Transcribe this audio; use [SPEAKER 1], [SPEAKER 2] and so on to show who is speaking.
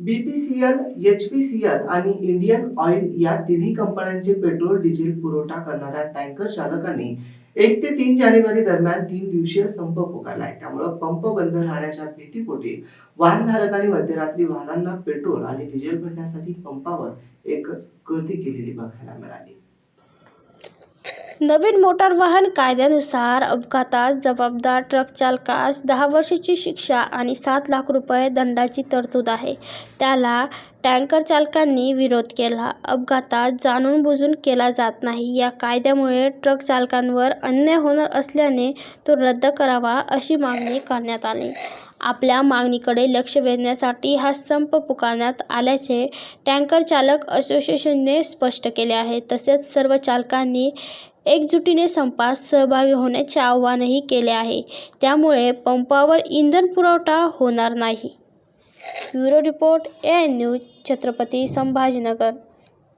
[SPEAKER 1] BPCL, HPCL आणि Indian Oil या तिन्ही कंपन्यांचे पेट्रोल डिझेल पुरवठा करणाऱ्या टँकर चालकांनी एक ते तीन जानेवारी दरम्यान तीन दिवसीय संप पुकारलाय. त्यामुळे पंप बंद राहण्याच्या भीतीपोटी वाहनधारकांनी मध्यरात्री वाहनांना पेट्रोल आणि डिझेल भरण्यासाठी पंपावर एकच गर्दी केलेली बघायला मिळाली.
[SPEAKER 2] नवीन मोटार वाहन कायद्यानुसार अपघातात जबाबदार ट्रक चालकास दहा वर्षाची शिक्षा आणि सात लाख रुपये दंडाची तरतूद आहे. त्याला टँकर चालकांनी विरोध केला. अपघातात जाणून बुजून केला जात नाही. या कायद्यामुळे ट्रक चालकांवर अन्याय होणार असल्याने तो रद्द करावा अशी मागणी करण्यात आली. आपल्या मागणीकडे लक्ष वेधण्यासाठी हा संप पुकारण्यात आल्याचे टँकर चालक असोसिएशनने स्पष्ट केले आहे. तसेच सर्व चालकांनी एकजुटीने संपात सहभागी होण्याचे आवाहनही केले आहे. त्यामुळे पंपावर इंधन पुरवठा होणार नाही. Bureau report A N news Chhatrapati Sambhajinagar.